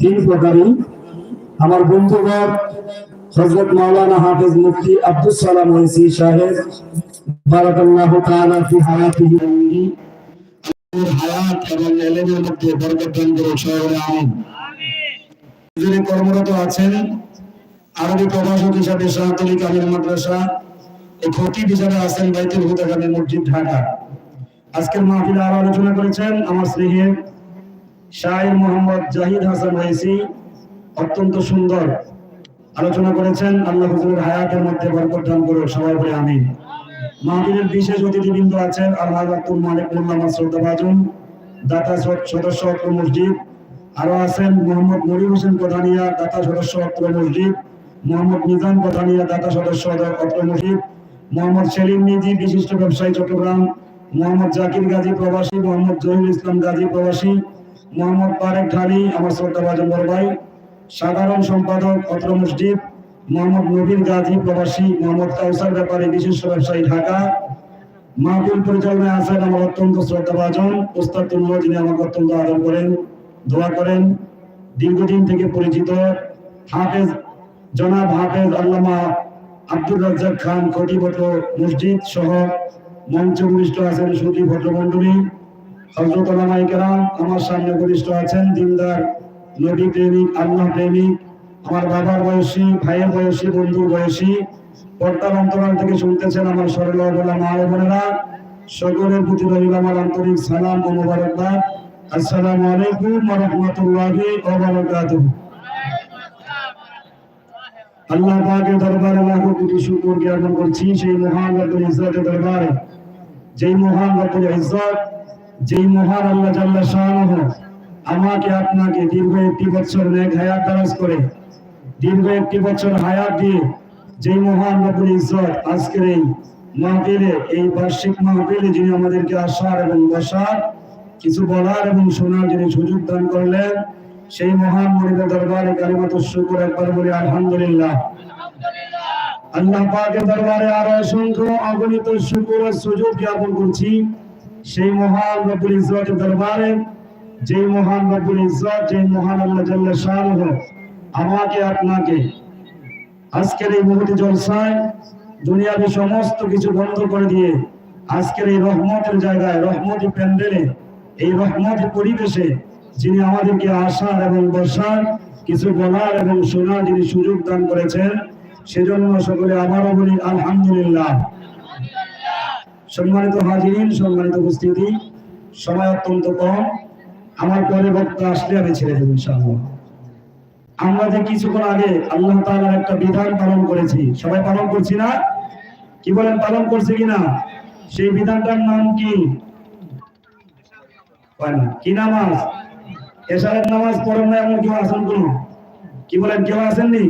তিন প্রকারই আমার বন্ধুগণ, হযরত মাওলানা হাফেজ মুফতি আব্দুল সালাম ওয়াইসি সাহেব, বারাকাল্লাহু তাআলা ফি হায়াতিহি। কর্মরত আছেন আজকের আলোচনা করেছেন আমার স্নেহের শাহির মোহাম্মদ জাহিদ হাসান ওয়াইসি অত্যন্ত সুন্দর আলোচনা করেছেন। আল্লাহ হুজুরের হায়াতের মধ্যে বরকত দান করুন সবাই বলে আমিন। মাহফিলের বিশেষ অতিথিবৃন্দ আছেন আল্লাহ আব্দুল মালিক মোল্লা মাসুদ বাজুন দাতা সদস্য অত্র মসজিদ। আরও আছেন মোহাম্মদ মরির হোসেন প্রধানিয়া, দাতা সদস্য অত্র মসজিদ। মোহাম্মদ নিজাম প্রধানিয়া, দাতা সদস্য অত্র মসজিদ। মোহাম্মদ সেলিম নিজি, বিশিষ্ট ব্যবসায়ী চট্টগ্রাম। মোহাম্মদ জাকির গাজী প্রবাসী, মোহাম্মদ জহির ইসলাম গাজী প্রবাসী। মোহাম্মদ তারেক ঢালি আমার শ্রদ্ধা বাজন বড় ভাই, সাধারণ সম্পাদক অত্র মসজিদ, মোহাম্মদ নবীন গাজী প্রবাসী, মোহাম্মদ কাউসার ব্যাপারে, বিশিষ্ট ব্যবসায়ী ঢাকা। মাহফিল পরিচালনায় আছেন আমার অত্যন্ত শ্রদ্ধাভাজন ওস্তাদ তুল্য, যিনি আমাকে অত্যন্ত আদর করেন, দোয়া করেন। দীর্ঘদিন থেকে পরিচিত হাফেজ, জনাব হাফেজ আল্লামা আব্দুর রাজ্জাক খান খটিবত মসজিদ সহ মঞ্চ উপবিষ্ট আছেন সুদী ভদ্রমন্ডলী হজরত ওলামায়ে কেরাম আমার সামনে উপবিষ্ট আছেন, দিনদার, নবী প্রেমিক, আল্লাহ প্রেমিক, আমার বাবার বয়সী, ভাইয়ের বয়সী, বন্ধুর বয়সী, পর্দার অন্তরাল থেকে শুনতেছেন আমার সরল বলা বোনেরা, সকলের প্রতি রইল আমার আন্তরিক সালাম ও মোবারকবাদ। আসসালামু আলাইকুম ওয়া রাহমাতুল্লাহি আল্লাহ পাকের দরবারে লাখো কোটি শুকর জ্ঞাপন করছি, সেই মহান রব্বুল ইজ্জতের দরবারে। যেই মহান রব্বুল ইজ্জত যেই মহান আল্লাহ জাল্লা শাআনহু আমাকে আপনাকে দীর্ঘ একটি বছর নেক হায়াত দারাজ করে, দীর্ঘ একটি বছর হায়াত দিয়ে যেই মহান রব্বুল ইজ্জত আজকের এই মাহফিলে, এই বার্ষিক মাহফিলে যিনি আমাদেরকে আসার এবং বসার, কিছু বলার এবং শোনার যিনি সুযোগ দান করলেন, সেই মহান মনিবের দরবারে কালিমাত শুকর একবার বলি, আলহামদুলিল্লাহ। আল্লাহ পাকের দরবারে আরও অসংখ্য অগণিত শুকর সুযোগ জ্ঞাপন করছি। সেই মহান রব্বুল ইজ্জতের দরবারে, যেই মহান রব্বুল ইজ্জত, যেই মহান আল্লাহ জাল্লা শাআনহু আমাকে, আপনাকে আজকের এই মুহূর্তে জলসায় দুনিয়াবি সমস্ত কিছু বন্ধ করে দিয়ে আজকের এই রহমতের জায়গায় রহমতি প্যান্ডেলে, এই রহমতের পরিবেশে যিনি আমাদেরকে আসার এবং বসার কিছু বলার এবং শোনার যিনি সুযোগ দান করেছেন, সেজন্য সকলে আবারও বলি আলহামদুলিল্লাহ। সম্মানিত হাজিরিন, সম্মানিত উপস্থিতি। সময় অত্যন্ত কম। আমার পরে বক্তা আসলে আমি ছেড়ে দেবো, ইনশাআল্লাহ। আমরা যে কিছুক্ষণ আগে আল্লাহ তাআলার একটা বিধান পালন করেছি, সবাই পালন করছি না? কি বলেন, পালন করছে কিনা? সেই বিধানটার নাম কি? কি নামাজ? এশারের নামাজ পড়েন না এমন কেউ আছেন কোন? কি বলেন, কেউ আসেননি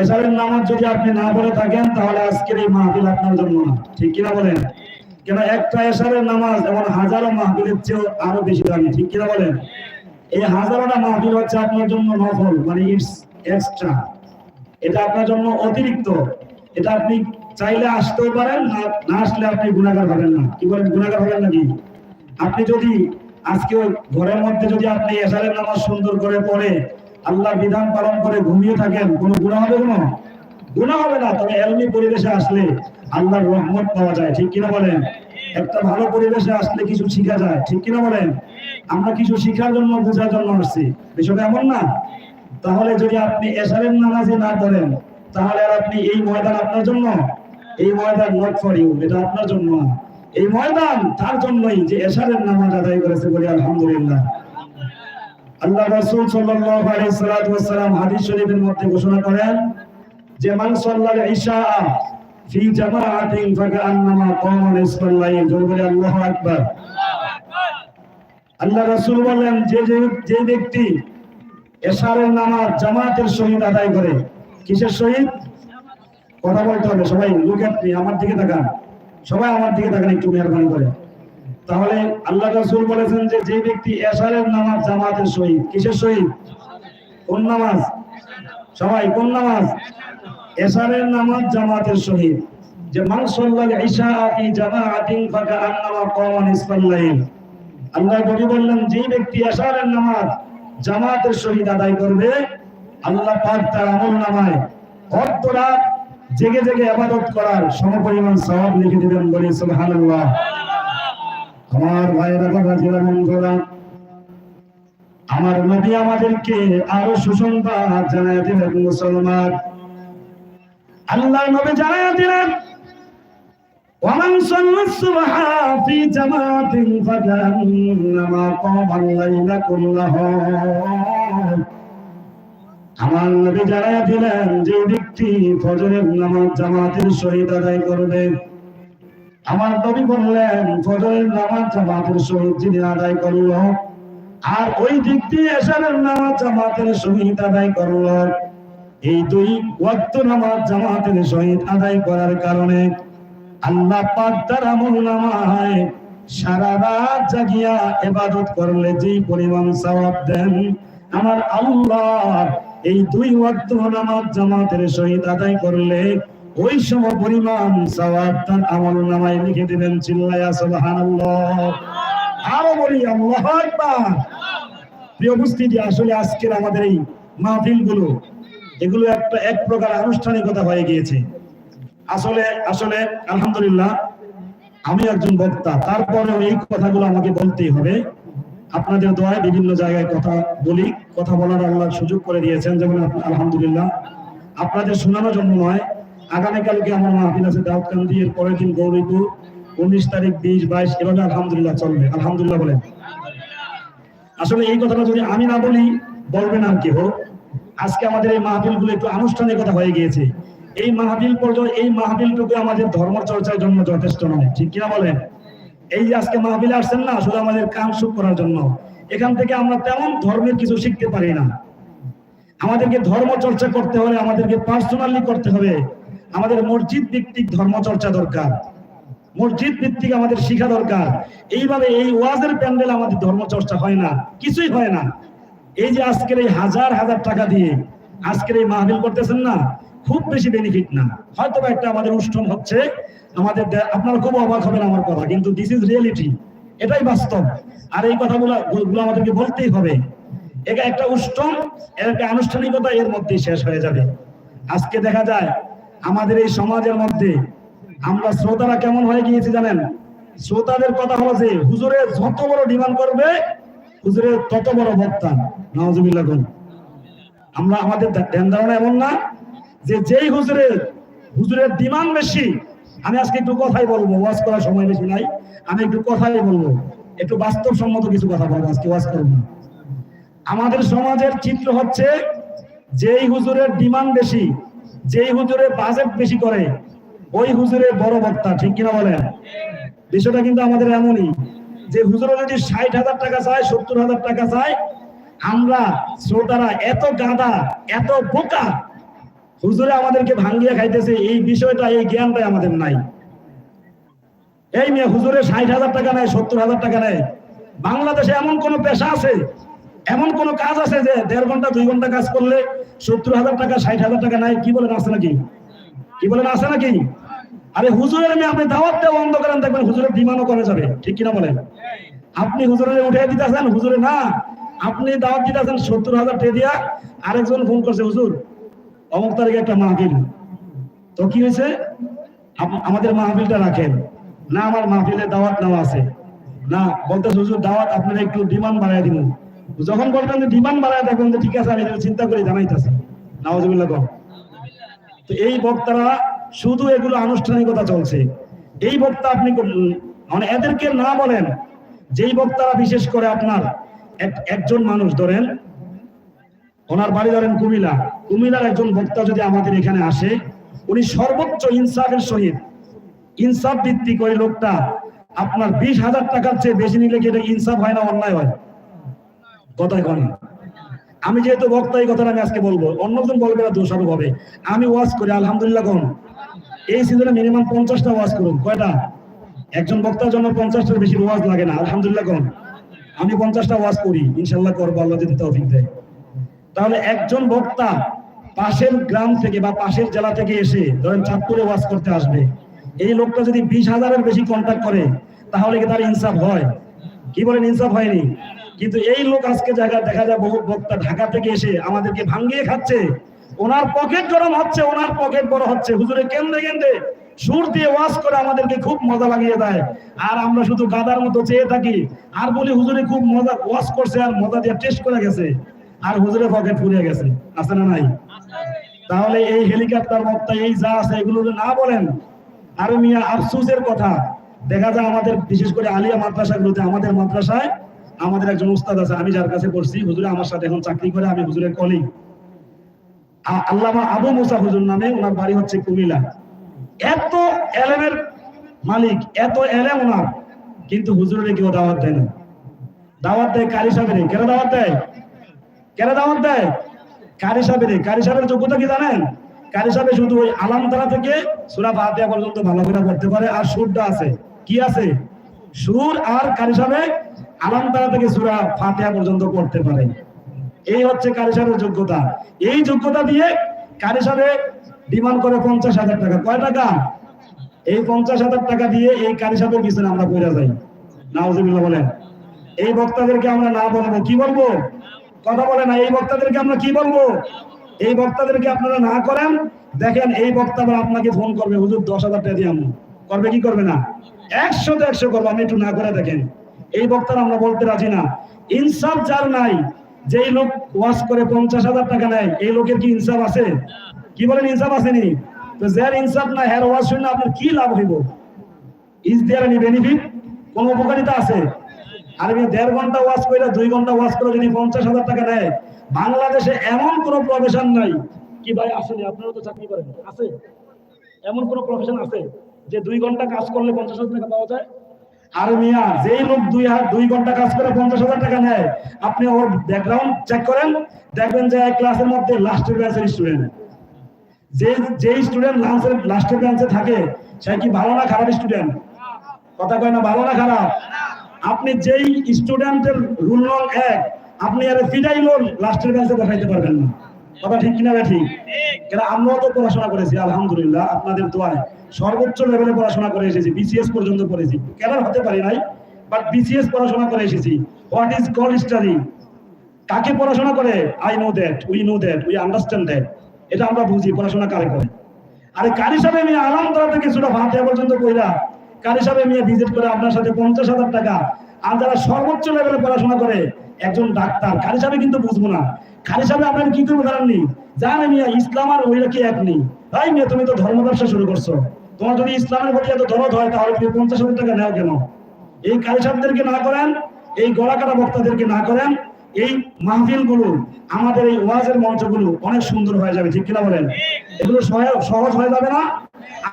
এশারের নামাজ যদি আপনি না পড়ে থাকেন, তাহলে আজকের এই মাহফিল আপনার জন্য ঠিক কিনা বলেন? কেন একটা এশারের নামাজ এমন হাজারো মাহফিলের চেয়েও আরও বেশি দামি, ঠিক কিনা বলেন? এই হাজারোটা মাহফিল হচ্ছে আপনার জন্য নফল মানে ইটস এক্সট্রা। এটা আপনার জন্য অতিরিক্ত। এটা আপনি চাইলে আসতেও পারেন, না না আসলে আপনি গুণাগার হবেন না। কি বলেন গুণাগার হবেন নাকি? আপনি যদি আজকে ঘরের মধ্যে যদি আপনি এশারের নামাজ সুন্দর করে পড়ে, আল্লাহর বিধান পালন করে ঘুমিয়ে থাকেন, কোনো গুণা হবে কোনো? গুণা হবে না, তবে এলমি পরিবেশে আসলে আল্লাহর রহমত পাওয়া যায়, ঠিক কিনা বলেন? একটা ভালো পরিবেশে আসলে কিছু শিখা যায়, ঠিক কিনা বলেন? আমরা কিছু শিখার জন্য, বোঝার জন্য আসছি। বিষয়টা এমন না? তাহলে যদি আপনি এশারের নামাজে না পড়েন, তাহলে আর আপনি এই ময়দান আপনার জন্য? এই ময়দান নট ফর ইউ এটা আপনার জন্য এই ময়দান তার জন্যই যে এশারের নামাজ আদায় করেছে বলি আলহামদুলিল্লাহ। আল্লাহ রাসূল সাল্লাল্লাহু আলাইহি সাল্লাতু হাদিস শরীফের মধ্যে ঘোষণা করেন যে, মান সাল্লাল ইশা আল্লাহু রাসূল বলেন, যে যে ব্যক্তি এশারের নামাজ জামাতের সহিত আদায় করে, কিসের সহিত? কথা বলতে হবে, সবাই লুক মি আমার দিকে তাকান। সবাই আমার দিকে তাকান, একটু মেহরবানি করে। তাহলে আল্লাহ রাসূল বলেছেন যে যে ব্যক্তি এশারের নামাজ জামাতের সহিত, কিসের সহিত? কোন নামাজ? সবাই, কোন নামাজ? এশারের নামাজ জামাতের সহিত যে মান সাল্লাল জামাআতিন কামা নিসফাল লাইল। আল্লাহ নবী বললেন, যে ব্যক্তি এশারের নামাজ জামাতের শহীদ আদায় করবে, আল্লাহ পাক তার আমল নামায় জেগে জেগে আবাদত করার সমপরিমাণ সওয়াব লিখে দিবেন বলে, সুবহানাল্লাহ। আমার ভাইয়েরা কথা ছিল, বন্ধুরা, আমার নবী আমাদেরকে আরও সুসংবাদ জানায় দিলেন মুসলমান। আল্লাহ নবী জানায় দিলেন ومن صلى الصبح في جماعة فكأنما قام الليل كله আমার নবী জানায় দিলেন যে ব্যক্তি ফজরের নামাজ জামাতের সহিত আদায় করবে আমার নবী বললেন ফজরের নামাজ জামাতের সহিত যিনি আদায় করলো আর ওই দিক দিয়ে এসারের নামাজ জামাতের সহিত আদায় করলো এই দুই ওয়াক্ত নামাজ জামাতের সহিত আদায় করার কারণে আল্লাহ পাক তার আমল সারা রাত জাগিয়া ইবাদত করলে যে পরিমাণ সওয়াব দেন, আমার আল্লাহ এই দুই ওয়াক্ত নামাজ জামাতের সহিত আদায় করলে ওই সম পরিমাণ সওয়াব তার আমল নামায় লিখে দিবেন চিল্লায়া সুবহানাল্লাহ। আরও বলি, আল্লাহু আকবার। প্রিয় উপস্থিতি, আসলে আজকের আমাদের এই মাহফিলগুলো এগুলো একটা এক প্রকার আনুষ্ঠানিকতা হয়ে গিয়েছে। আসলে আসলে, আলহামদুলিল্লাহ, আমি একজন বক্তা তারপরে এই কথাগুলো আমাকে বলতেই হবে। আপনাদের দোয়ায় বিভিন্ন জায়গায় কথা বলি, কথা বলার আল্লাহ সুযোগ করে দিয়েছেন, যেমন আলহামদুলিল্লাহ। আপনাদের শোনানোর জন্য নয় আগামীকালকে আমার মাহফিল আছে দাউদকান্দি, এর পরের দিন গৌরীপুর, উনিশ তারিখ, বিশ, বাইশ, এভাবে আলহামদুলিল্লাহ চলবে। আলহামদুলিল্লাহ বলেন। আসলে এই কথাটা যদি আমি না বলি, বলবেন আর কেউ আজকে আমাদের এই মাহফিলগুলো একটু আনুষ্ঠানিকতা হয়ে গিয়েছে। এই মাহফিল পর্যন্ত, এই মাহফিলটুকু আমাদের ধর্ম চর্চার জন্য যথেষ্ট নয়। ঠিক কিনা বলেন? এই যে আজকে মাহফিলে আসছেন না, শুধু আমাদের কাম সুখ করার জন্য। এখান থেকে আমরা তেমন ধর্মের কিছু শিখতে পারি না। আমাদেরকে ধর্ম চর্চা করতে হলে আমাদেরকে পার্সোনালি করতে হবে। আমাদের মসজিদ ভিত্তিক ধর্ম চর্চা দরকার। মসজিদ ভিত্তিক আমাদের শিখা দরকার। এইভাবে এই ওয়াজের প্যান্ডেল আমাদের ধর্ম চর্চা হয় না, কিছুই হয় না। এই যে আজকের এই হাজার হাজার টাকা দিয়ে আজকের এই মাহফিল করতেছেন না, খুব বেশি বেনিফিট না। হয়তো একটা আমাদের অনুষ্ঠান হচ্ছে, আমাদের আপনারা খুব অবাক হবেন আমার কথা, কিন্তু দিস ইজ রিয়েলিটি এটাই বাস্তব। আর এই কথাগুলো গুলো আমাদেরকে বলতেই হবে। এটা একটা উষ্টম একটা আনুষ্ঠানিকতা এর মধ্যেই শেষ হয়ে যাবে। আজকে দেখা যায়, আমাদের এই সমাজের মধ্যে আমরা শ্রোতারা কেমন হয়ে গিয়েছি জানেন? শ্রোতাদের কথা হলো যে, হুজুরে যত বড় ডিমান্ড করবে হুজুরের তত বড় বক্তা? নওয়াজুবিল্লাহ আমরা আমাদের ধ্যান- ধারণা এমন না যে যেই হুজুরের হুজুরের ডিমান্ড বেশি, আমি আজকে একটু কথাই বলব, ওয়াজ করার সময় বেশি নাই, আমি একটু কথাই বলব। একটু বাস্তবসম্মত কিছু কথা বলব, আজকে ওয়াজ করব আমাদের সমাজের চিত্র হচ্ছে, যেই হুজুরের ডিমান্ড বেশি, যেই হুজুরের বাজেট বেশি করে, ওই হুজুরের বড় বক্তা, ঠিক কিনা বলেন? বিষয়টা কিন্তু আমাদের এমনই। যে হুজুরে যদি ষাট হাজার টাকা চায়, সত্তর হাজার টাকা চায়, আমরা শ্রোতারা এত গাদা এত বোকা, হুজুরে আমাদেরকে ভাঙ্গিয়ে খাইতেছে, এই বিষয়টা, এই জ্ঞানটাই আমাদের নাই। এই মেয়ে হুজুরে ষাট হাজার টাকা নেয়, সত্তর হাজার টাকা নেয়। বাংলাদেশে এমন কোন পেশা আছে, এমন কোন কাজ আছে যে দেড় ঘণ্টা, দুই ঘণ্টা কাজ করলে সত্তর হাজার টাকা, ষাট হাজার টাকা নেয়? কি বলেন, আছে নাকি? কি বলেন, আছে নাকি? আরে হুজুরের মেয়ে আপনি দাওয়াত দেওয়া বন্ধ করেন দেখবেন হুজুরের ডিমান্ডও করে যাবে, ঠিক কিনা বলেন? আপনি হুজুরে উঠে দিতেছেন, হুজুরে না। আপনি দাওয়াত দিতেছেন, সত্তর হাজার টাকা দিয়া আরেকজন ফোন করছে, হুজুর, অমুক তারিখে একটা মাহফিল। তো কি হয়েছে? আমাদের মাহফিলটা রাখেন। না, আমার মাহফিলে দাওয়াত নেওয়া আছে। না বলতে হুজুর, দাওয়াত আপনারা একটু ডিমান্ড বাড়ায় দিন যখন বলবেন যে ডিমান্ড বাড়াই দেখবেন যে ঠিক আছে, আমি চিন্তা করে জানাইতেছি। নাওয়াজুবিল্লাহ তো এই বক্তারা শুধু এগুলো আনুষ্ঠানিকতা চলছে। এই বক্তা আপনি মানে এদেরকে না বলেন যেই বক্তারা, বিশেষ করে আপনার একজন মানুষ, ধরেন ওনার বাড়ি ধরেন কুমিল্লা। কুমিল্লার একজন বক্তা যদি আমাদের এখানে আসে, উনি সর্বোচ্চ ইনসাফের সহিত, ইনসাফ ভিত্তিক করে লোকটা আপনার বিশ হাজার টাকার চেয়ে বেশি নিলে কি এটা ইনসাফ হয় না অন্যায় হয়? কথায় কন। আমি যেহেতু বক্তা, এই কথাটা আমি আজকে বলব। অন্যজন বলবে না, দোষারোপ হবে। আমি ওয়াজ করি, আলহামদুলিল্লাহ কোন এই সিজনে মিনিমাম পঞ্চাশটা ওয়াজ করুন। কয়টা? একজন বক্তার জন্য পঞ্চাশটার বেশি ওয়াজ লাগে না, আলহামদুলিল্লাহ কোন আমি পঞ্চাশটা ওয়াজ করি, ইনশাল্লাহ করব, আল্লাহ যদি তৌফিক দেয়। তাহলে একজন বক্তা পাশের গ্রাম থেকে বা পাশের জেলা থেকে এসে ধরেন চাঁদপুরে ওয়াজ করতে আসবে। এই লোকটা যদি বিশ হাজারের বেশি কন্ট্যাক্ট করে, তাহলে কি তার ইনসাফ হয়? কি বলেন, ইনসাফ হয়নি? কিন্তু এই লোক আজকে জায়গা দেখা যায় বহু বক্তা ঢাকা থেকে এসে আমাদেরকে ভাঙ্গিয়ে খাচ্ছে। ওনার পকেট গরম হচ্ছে, ওনার পকেট বড় হচ্ছে। হুজুরে কেন্দ্রে কেন্দ্রে। সুর দিয়ে ওয়াজ করে আমাদেরকে খুব মজা লাগিয়ে দেয়। আর আমরা শুধু গাদার মতো চেয়ে থাকি। আর বলি, হুজুরে, খুব মজা, ওয়াজ করছে আর মজা দিয়ে টেস্ট করে গেছে। আর হুজুরে পকেট ফুরিয়ে গেছে। আছে না নাই? তাহলে এই হেলিকপ্টার বক্তা এই যা আছে, এগুলো না বলেন, আর মিয়া, আফসুসের কথা। দেখা যায় আমাদের, বিশেষ করে আলিয়া মাদ্রাসাগুলোতে, আমাদের মাদ্রাসায় আমাদের একজন উস্তাদ আছে, আমি যার কাছে পড়ছি, হুজুরে, আমার সাথে এখন চাকরি করে, আমি হুজুরের কলিগ আল্লামা আবু মুসা হুজুর নামে ওনার বাড়ি হচ্ছে কুমিল্লা। এত এলেমের মালিক, এত এলেম ওনার, কিন্তু হুজুরের কেউ দাওয়াত দেয় না দাওয়াত দেয় কারি সাহেবের কেন দাওয়াত দেয়? কেন দাওয়াত দেয়? কারি সাহেবের কারি সাহেবের যোগ্যতা কি জানেন? কারি সাহেব শুধু ওই আলামতারা থেকে সুরা ফাতিহা পর্যন্ত ভালো করে পড়তে পারে, আর সুরটা আছে। কি আছে? সুর আর কারি সাহেব আলামতারা থেকে সুরা ফাতিহা পর্যন্ত পড়তে পারে। এই হচ্ছে কারি সাহেবের যোগ্যতা। এই যোগ্যতা দিয়ে কারি সাহেব ডিমান্ড করে পঞ্চাশ হাজার টাকা। কয় টাকা? এই পঞ্চাশ হাজার টাকা দিয়ে এই কারি সাহেবের পিছনে আমরা পড়ে যাই। নাউজুবিল্লাহ বলেন। এই বক্তাদেরকে আমরা না বলব। কি বলব? কথা বলে না। এই বক্তাদেরকে আমরা কি বলব? এই বক্তাদেরকে আপনারা না করেন, দেখেন এই বক্তা আপনাকে ফোন করবে, হুজুর, দশ হাজার টাকা দিয়ে আমু করবে কি করবে না? একশো তো একশো করব। আমি একটু না করে দেখেন। এই বক্তারা আমরা বলতে রাজি না। ইনসাফ যার নাই যেই লোক ওয়াশ করে পঞ্চাশ হাজার টাকা নেয়, এই লোকের কি ইনসাফ আছে? কি বলেন, ইনসাফ আসেনি তো যার ইনসাফ না হ্যার ওয়াশ শুনে আপনার কি লাভ হইব? ইজ দেয়ার এনি বেনিফিট কোন উপকারিতা আছে? আর আমি দেড় ঘণ্টা ওয়াশ করে দুই ঘণ্টা ওয়াশ করে যদি পঞ্চাশ হাজার টাকা নেয়, বাংলাদেশে এমন কোন প্রফেশন নাই। কি ভাই, আসেনি আপনারা তো চাকরি করেন। আছে? এমন কোন প্রফেশন আছে যে দুই ঘণ্টা কাজ করলে পঞ্চাশ হাজার টাকা পাওয়া যায়? আর মিয়া, যেই লোক দুই হাত, দুই ঘণ্টা কাজ করে পঞ্চাশ হাজার টাকা নেয়, আপনি ওর ব্যাকগ্রাউন্ড চেক করেন, দেখবেন যে ক্লাসের মধ্যে লাস্টের ব্যাচের স্টুডেন্ট যে যে স্টুডেন্ট লাস্টের লাস্টের বেঞ্চে থাকে, সে কি ভালো না খারাপ স্টুডেন্ট কথা কয় না, ভালো না খারাপ? আপনি যেই স্টুডেন্টের রুল নং এক, আপনি আর ফিডাই লোন লাস্টের বেঞ্চে বসাইতে পারবেন না। কথা ঠিক কিনা ঠিক? কেন আমরাও তো পড়াশোনা করেছি, আলহামদুলিল্লাহ, আপনাদের দোয়ায়। সর্বোচ্চ লেভেলে পড়াশোনা করে এসেছি বিসিএস পর্যন্ত করেছি ক্যাডার হতে পারি নাই? বাট বিসিএস পড়াশোনা করে এসেছি। হোয়াট ইজ কল স্টাডি কাকে পড়াশোনা করে? I know that we know that we understand that এটা আমরা বুঝি, পড়াশোনা কারে করে। আরে কারি সাহেব আমি তারা থেকে ছোট ভাতে পর্যন্ত কইরা কারি সাহেব আমি ভিজিট করে আপনার সাথে পঞ্চাশ হাজার টাকা? আর যারা সর্বোচ্চ লেভেলে পড়াশোনা করে, একজন ডাক্তার, কারি সাহেব কিন্তু বুঝব না। কারি সাহেব আপনার কি করব জানাননি জানে মিয়া, ইসলাম আর ওইটা কি এক নেই? তাই মিয়া, তুমি তো ধর্ম ব্যবসা শুরু করছ। তোমার যদি ইসলামের প্রতি এত দরদ হয়, তাহলে তুমি পঞ্চাশ হাজার টাকা নেও কেন? এই কারি সাহেবদেরকে না করেন, এই গলা কাটা বক্তাদেরকে না করেন, এই মাহফিলগুলো আমাদের এই ওয়াজের মঞ্চগুলো অনেক সুন্দর হয়ে যাবে, ঠিক কিনা বলেন? এগুলো সহজ হয়ে যাবে না?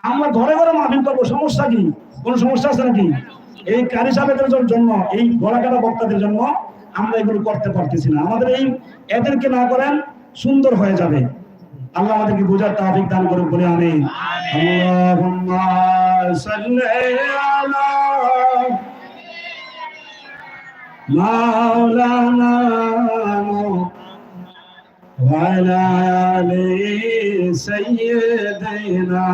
আমরা ঘরে ঘরে মাহফিল করব, সমস্যা কি? কোনো সমস্যা আছে নাকি? এই কারি সাহেবদের জন্য, এই গলা কাটা বক্তাদের জন্য আমরা এগুলো করতে পারতেছি না আমাদের এই এদেরকে না করেন সুন্দর হয়ে যাবে আল্লাহ আমাদেরকে বোঝার তাফিক দান করুক বলে আমি আল্লাহুম্মা সাল্লি আলা مولانا وعلى آل سيدنا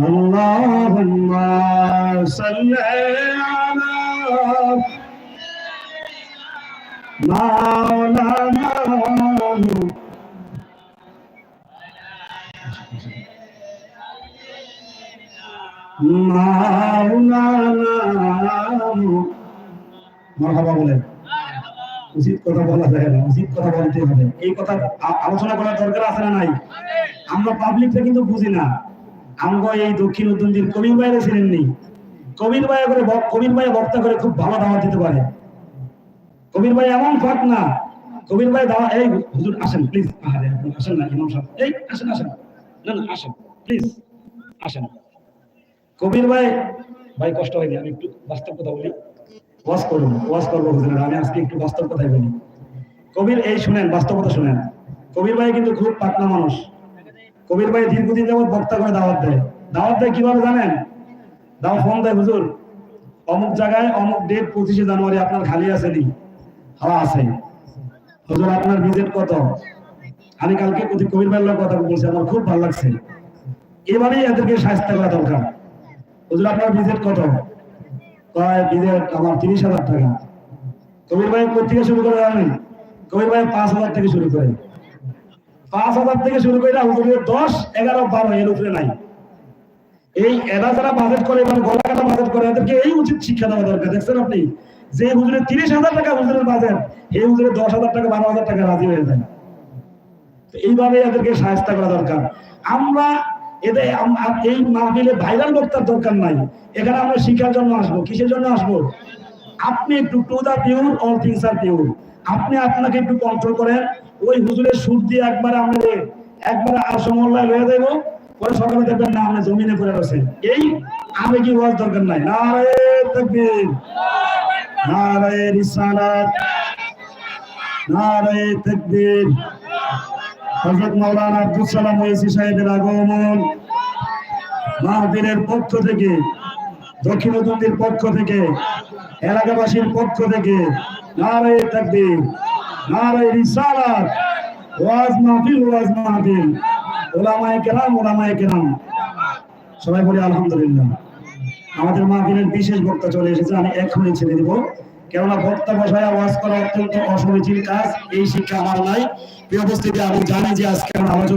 اللهم صل على مولانا মারহাবা বলেন উচিত কথা বলা যায় না উচিত কথা বলতে হবে এই কথা আ- আলোচনা করার দরকার আছে না নাই আমরা পাবলিকটা কিন্তু বুঝি না আমরা এই দক্ষিণ উদ্দিন কবির বাইরে ছিলেন নি। কবির ভাই করে কবির ভাই বক্তা করে খুব ভালো দাওয়াত দিতে পারে। কবির ভাই এমন ফাট না। কবির ভাই দাওয়া এই হুজুর আসেন প্লিজ আসেন না, ইমাম সাহেব। এই, আসেন আসেন। না না, আসেন প্লিজ আসেন। কবির ভাই ভাই, কষ্ট হয়নি, আমি একটু বাস্তব কথা বলি। ওয়াজ করব ওয়াজ করব হুজুরের, আমি আজকে একটু বাস্তব কথাই বলি। কবির, এই শুনেন, বাস্তবতা শুনেন। কবির ভাই কিন্তু খুব পাতলা মানুষ। কবির ভাই দীর্ঘদিন যাবত বক্তা করে দাওয়াত দেয়। দাওয়াত দেয় কীভাবে জানেন? দাও ফোন দেয়, হুজুর। অমুক জায়গায় অমুক ডেট পঁচিশে জানুয়ারি আপনার খালি আছে নি? হ্যাঁ আছে। হুজুর, আপনার ভিজিট কত? আমি কালকে কবির ভাইয়ের কথা বলছি, আমার খুব ভালো লাগছে। এবারেই এদেরকে সাহায্য করা দরকার। হুজুর, আপনার ভিজিট কত? প্রায় বিদের আমার তিরিশ হাজার টাকা। কবির ভাই কোথা থেকে শুরু করে জানেন? কবির ভাই পাঁচ হাজার থেকে শুরু করে। পাঁচ হাজার থেকে শুরু করে হুজুরের দশ, এগারো, বারো, এর উপরে নাই। এই এরা যারা বাজেট করে মানে গলা কাটা বাজেট করে, এদেরকে এই উচিত শিক্ষা দেওয়া দরকার। দেখছেন আপনি? যে হুজুরের তিরিশ হাজার টাকা হুজুরের বাজেট এই হুজুরের দশ হাজার টাকা, বারো হাজার টাকা রাজি হয়ে যায়। এইভাবে এদেরকে সাহায্য করা দরকার। আমরা এদের এই মাহফিলে ভাইরাল বক্তার দরকার নাই। এখানে আমরা শিক্ষার জন্য আসব। কিসের জন্য আসব? আপনি একটু to the pure all things R pure আপনি আপনাকে একটু কন্ট্রোল করেন। ওই হুজুরের সুর দিয়ে একবার আমাদের, একবার আসমল্লায় লয়ে দেবো পরে সকালে দেখবেন না আপনি জমিনে পড়ে রয়েছেন এই আবেগী ওয়াজ দরকার নাই। নারে তাকবীর। নারে রিসালাত। নারে তাকবীর। হযরত মাওলানা আব্দুল সালাম ওয়াইসি সাহেবের আগমন। মাহফিলের পক্ষ থেকে দক্ষিণ পক্ষ থেকে, এলাকাবাসীর পক্ষ থেকে নারে তাকবীর। নারে রিসালাত। ওয়াজ মাহফিল ওয়াজ মাহফিল। ওলামায়ে কেরাম ওলামায়ে কেরাম। সবাই বলি আলহামদুলিল্লাহ। আমাদের মাহফিলের বিশেষ বক্তা চলে এসেছে, আমি এখনই ছেড়ে দেব। কেননা বক্তা বসায় ওয়াজ করা অত্যন্ত অসমীচীন কাজ, এই শিক্ষা আমার নাই। উপস্থিতি, আমি জানি যে আজকে আমার আলোচনা